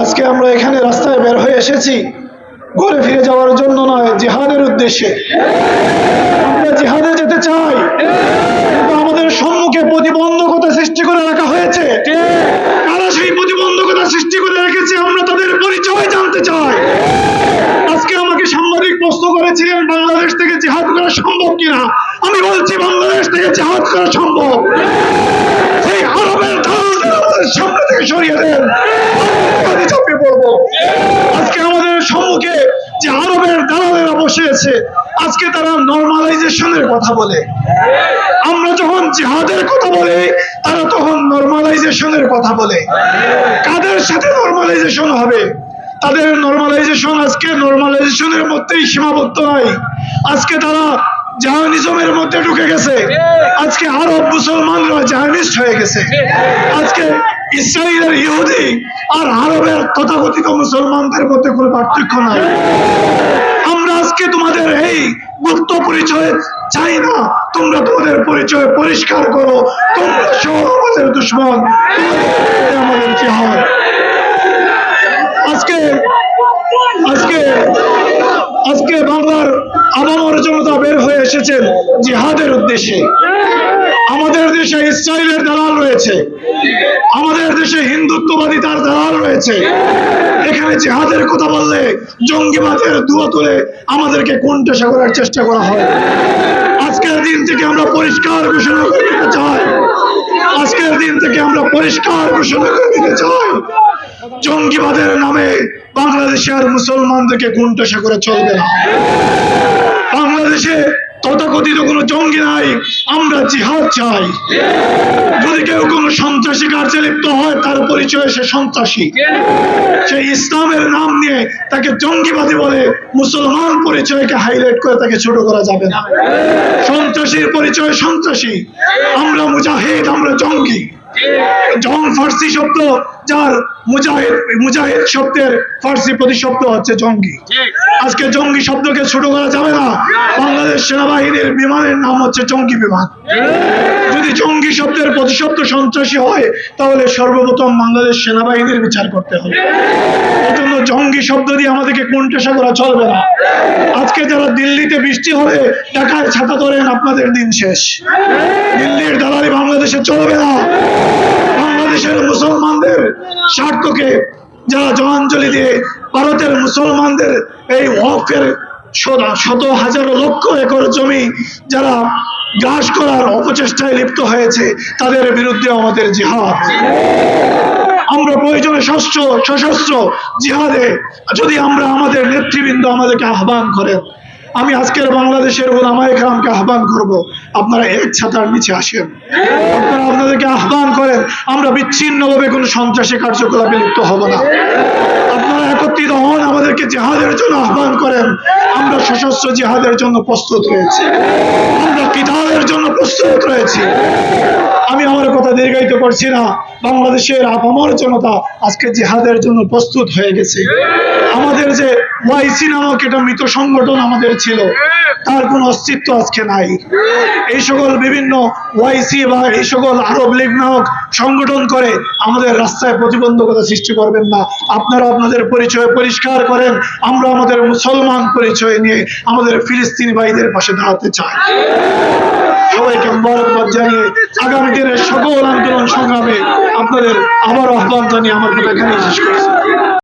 আজকে আমরা এখানে রাস্তায় বের হয়ে এসেছি। ঘরে ফিরে যাওয়ার জন্য নয়, জিহাদের উদ্দেশ্যে। আমরা জিহাদে যেতে চাই। আমাদের সম্মুখে প্রতিবন্ধকতা সৃষ্টি করে রাখা হয়েছে। কারা সেই প্রতিবন্ধকতা সৃষ্টি করে রেখেছে, আমরা তাদের পরিচয় জানতে চাই। আজকে আমাকে সাংবাদিক প্রশ্ন করেছিলেন, বাংলাদেশ থেকে জিহাদ করা সম্ভব কিনা? আমি বলছি, বাংলাদেশ থেকে জিহাদ করা সম্ভব। সেই আরবের ধারণা সামনে থেকে সরিয়ে দেন আমি চাপিয়ে পড়ব আজকে আমাদের সম্মুখে যে আরবের বসে আছে আজকে তারা নর্মালাইজেশনের কথা বলে। আমরা যখন জিহাদের কথা বলি, তারা তখন নর্মালাইজেশনের কথা বলে। কাদের সাথে নর্মালাইজেশন হবে? তাদের নর্মালাইজেশন আজকে নর্মালাইজেশনের মধ্যেই সীমাবদ্ধ নাই। আজকে তারা জাহানিজমের মধ্যে ঢুকে গেছে। আজকে আরব মুসলমানরা জাহানিস্ট হয়ে গেছে। আজকে ইসরায়েলের ইহুদি আর আরবের তথাকথিত মুসলমানদের মধ্যে কোনো পার্থক্য নাই। আজকে তোমাদের এই গুপ্ত পরিচয় চাই না। তোমরা তোমাদের পরিচয় পরিষ্কার করো। তোমরা সহ আমাদের দুশ্মন। আমাদের জিহাদ আজকে আজকে আজকে বাংলার আবামর জনতা বের হয়ে এসেছেন জিহাদের উদ্দেশ্যে। আমাদের দেশে ইসরায়েলের দালাল রয়েছে। আমাদের দেশে হিন্দুত্ববাদী তার দালাল রয়েছে। এখানে জিহাদের কথা বললে, জঙ্গিবাদের দুয়া তুলে আমাদেরকে কোণঠাসা করার চেষ্টা করা হয়। আজকের দিন থেকে আমরা পরিষ্কার ঘোষণা করে দিতে চাই। আজকের দিন থেকে আমরা পরিষ্কার ঘোষণা করে দিতে চাই। জঙ্গিবাদের নামে বাংলাদেশের মুসলমানদেরকে কোণঠাসা করে চলবে না। বাংলাদেশে তথাকথিত কোনো জঙ্গি নাই, আমরা জিহাদ চাই। যদি কেউ কোনো সন্ত্রাসী কার্যে লিপ্ত হয়, তার পরিচয় সে সন্ত্রাসী। সে ইসলামের নাম নিয়ে তাকে জঙ্গিবাদী বলে, মুসলমান পরিচয়কে হাইলাইট করে তাকে ছোট করা যাবে না। সন্ত্রাসীর পরিচয় সন্ত্রাসী। আমরা মুজাহিদ, আমরা জঙ্গি। জং ফার্সি শব্দ, যার মুজাহিদ মুজাহিদ শব্দের ফার্সি প্রতিশব্দ হচ্ছে জঙ্গি। আজকে জঙ্গি শব্দকে ছোট করা যাবে না। বাংলাদেশ সেনাবাহিনীর বিমানের নাম হচ্ছে জঙ্গি বিমান। যদি জঙ্গি শব্দের প্রতিশব্দ সন্ত্রাসী হয়, তাহলে সর্বপ্রথম বাংলাদেশ সেনাবাহিনীর বিচার করতে হবে। জঙ্গি শব্দ দিয়ে আমাদেরকে কোণঠাসা করা চলবে না। আজকে যারা দিল্লিতে বৃষ্টি হলে ঢাকায় ছাতা ধরেন, আপনাদের দিন শেষ। দিল্লির দালালি বাংলাদেশে চলবে না। বাংলাদেশের মুসলমানদের স্বার্থকে যারা জলাঞ্জলি দিয়ে ভারতের মুসলমানদের এই ওয়াকের শত- হাজার লক্ষ একর জমি যারা গ্রাস করার অপচেষ্টায় লিপ্ত হয়েছে, তাদের বিরুদ্ধে আমাদের জিহাদ। আমরা প্রয়োজনে সশস্ত্র সশস্ত্র জিহাদে যদি আমরা আমাদের নেতৃবৃন্দ আমাদেরকে আহ্বান করেন, আমি আজকের বাংলাদেশের ওলামা একরামকে আহ্বান করব। আপনারা এক ছাতার নিচে আসেন। আপনারা আপনাদেরকে আহ্বান করেন, আমরা বিচ্ছিন্নভাবে কোনো সন্ত্রাসী কার্যকলাপে লিপ্ত হব না। আপনারা একত্রিত হন, আমাদেরকে জেহাদের জন্য আহ্বান করেন, আমরা সশস্ত্র জিহাদের জন্য প্রস্তুত রয়েছি। আমরা কিতাবের জন্য প্রস্তুত রয়েছি। দীর্ঘায়িত করছি না। বাংলাদেশের আপামর জনতা আজকে জিহাদের জন্য প্রস্তুত হয়ে গেছে। আমাদের যে ওয়াইসি নামক এটা মৃত সংগঠন আমাদের ছিল, তার কোনো অস্তিত্ব আজকে নাই। এই সকল বিভিন্ন ওয়াইসি বা এই সকল আরব লীগ নামক সংগঠন করে আমাদের রাস্তায় প্রতিবন্ধকতা সৃষ্টি করবেন না। আপনারা আপনাদের পরিচয় পরিষ্কার করেন, আমরা আমাদের মুসলমান পরিচয় নিয়ে আমাদের ফিলিস্তিনি ভাইদের পাশে দাঁড়াতে চাই। মোবারকবাদ জানিয়ে আগামী দিনের সকল আন্দোলন সংগ্রামে আপনাদের আবার আহ্বান জানিয়ে আমার কথা এখানে শেষ করছি।